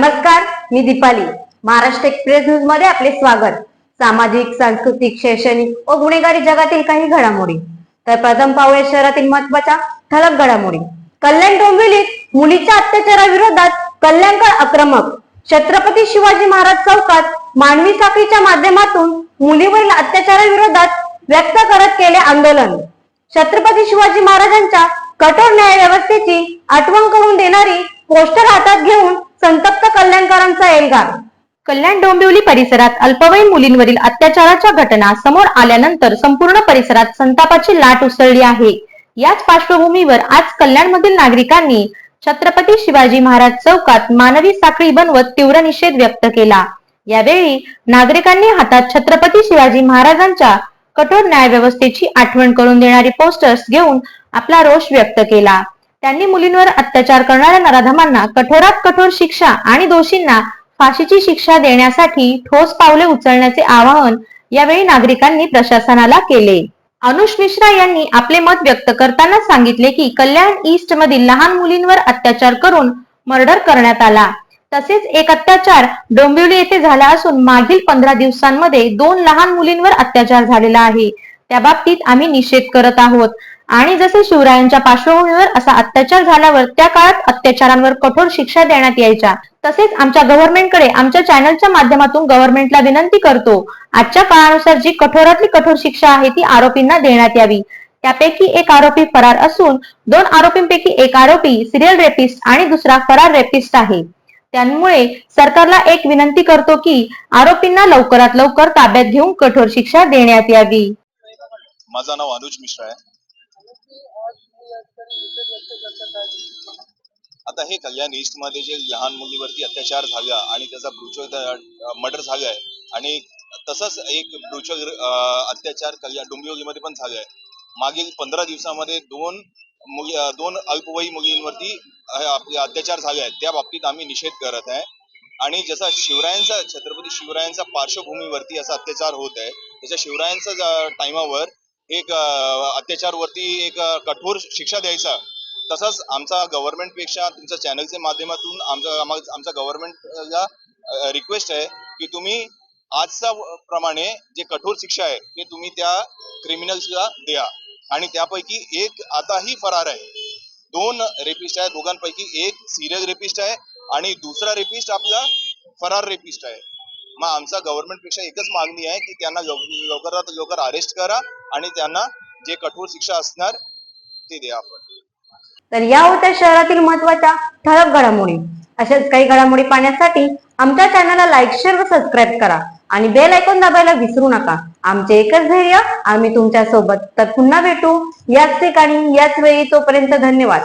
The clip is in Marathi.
नमस्कार मी दीपाली. महाराष्ट्र एक्सप्रेस न्यूजमध्ये आपले स्वागत. सामाजिक सांस्कृतिक शैक्षणिक व गुन्हेगारी जगातील काही घडामोडी. तर प्रथम पाहूया शहरातील महत्त्वाच्या ठळक घडामोडी. कल्याण डोंबिवलीत मुलीच्या अत्याचाराविरोधात कल्याणकर आक्रमक. छत्रपती शिवाजी महाराज चौकात मानवी साखळीच्या माध्यमातून मुलीवरील अत्याचाराविरोधात व्यक्त करत केले आंदोलन. छत्रपती शिवाजी महाराजांच्या कठोर न्याय व्यवस्थेची आठवण करून देणारी पोस्टर हातात घेऊन संतप्त कल्याणकरांचा एल्गार. कल्याण डोंबिवली परिसरात अल्पवयीन मुलींवरील अत्याचाराच्या घटना समोर आल्यानंतर संपूर्ण परिसरात संतापाची लाट उसळली आहे. याच पार्श्वभूमीवर आज कल्याणमधील नागरिकांनी छत्रपती शिवाजी महाराज चौकात मानवी साखळी बनवत तीव्र निषेध व्यक्त केला. यावेळी नागरिकांनी हातात छत्रपती शिवाजी महाराजांच्या कठोर न्यायव्यवस्थेची आठवण करून देणारी पोस्टर्स घेऊन आपला रोष व्यक्त केला. त्यांनी मुलींवर अत्याचार करणाऱ्या नराधमांना कठोरात कठोर शिक्षा आणि दोषींना फाशीची शिक्षा देण्यासाठी ठोस पावले उचलण्याचे आवाहन यावेळी नागरिकांनी प्रशासनाला केले. अनुष मिश्रा यांनी आपले मत व्यक्त करताना सांगितले की कल्याण ईस्ट मधील लहान मुलींवर अत्याचार करून मर्डर करण्यात आला. तसेच एक अत्याचार डोंबिवली येथे झाला असून मागील पंधरा दिवसांमध्ये दोन लहान मुलींवर अत्याचार झालेला आहे. त्या बाबतीत आम्ही निषेध करत आहोत. आणि जसे शिवरायांच्या पार्श्वभूमीवर असा अत्याचार झाल्यावर त्या काळात अत्याचारांवर कठोर शिक्षा देण्यात यायच्या. तसेच आमच्या गव्हर्नमेंटकडे आमच्या चॅनलच्या माध्यमातून गव्हर्नमेंटला विनंती करतो. आजच्या काळानुसार जी कठोरातली कठोर शिक्षा आहे ती आरोपींना देण्यात यावी. त्यापैकी एक आरोपी फरार असून दोन आरोपींपैकी एक आरोपी सिरियल रेपिस्ट आणि दुसरा फरार रेपिस्ट आहे. त्यामुळे सरकारला एक विनंती करतो की आरोपींना लवकरात लवकर ताब्यात घेऊन कठोर शिक्षा देण्यात यावी. माझं नाव अनुज मिश्रा आहे. आता हे कल्याण ईस्टमध्ये जे लहान मुलीवरती अत्याचार झाला आणि त्याचा ब्रुचो मर्डर झालाय आणि तसंच एक ब्रुचो अत्याचार कल्याण डोंबिवलीमध्ये पण झालाय मागील पंधरा दिवसामध्ये दोन मुली दोन अल्पवयी मुलींवरती आपले अत्याचार झाले आहेत. त्या बाबतीत आम्ही निषेध करत आहे. आणि जसा शिवरायांचा छत्रपती शिवरायांचा पार्श्वभूमीवरती असा अत्याचार होत आहे त्याच्या शिवरायांचा टायमावर एक अत्याचारवरती एक कठोर शिक्षा द्यायचा. तसंच आमचा गव्हर्नमेंटपेक्षा तुमच्या चॅनलच्या माध्यमातून आमचा आमचा गव्हर्नमेंटला रिक्वेस्ट आहे की तुम्ही आजच्या प्रमाणे जे कठोर शिक्षा आहे ते तुम्ही त्या क्रिमिनल्सला द्या. आणि त्यापैकी एक आताही फरार आहे. दोन रेपिस्ट आहे दोघांपैकी एक सिरियल रेपिस्ट आहे आणि दुसरा रेपिस्ट आपला फरार रेपिस्ट आहे. मग आमचा गव्हर्नमेंटपेक्षा एकच मागणी आहे की त्यांना लवकरात लवकर अरेस्ट करा आणि त्यांना जे कठोर शिक्षा असणार ते द्या आपण. तर या होत्या शहरातील महत्त्वाच्या ठळक घडामोडी. अशाच काही घडामोडी पाहण्यासाठी आमच्या चॅनलला लाईक शेअर व सबस्क्राईब करा. आणि बेल ऐकून दाबायला विसरू नका. आमचे एकच धैर्य आम्ही तुमच्यासोबत तर पुन्हा भेटू. याच ठिकाणी याच वेळी तोपर्यंत धन्यवाद.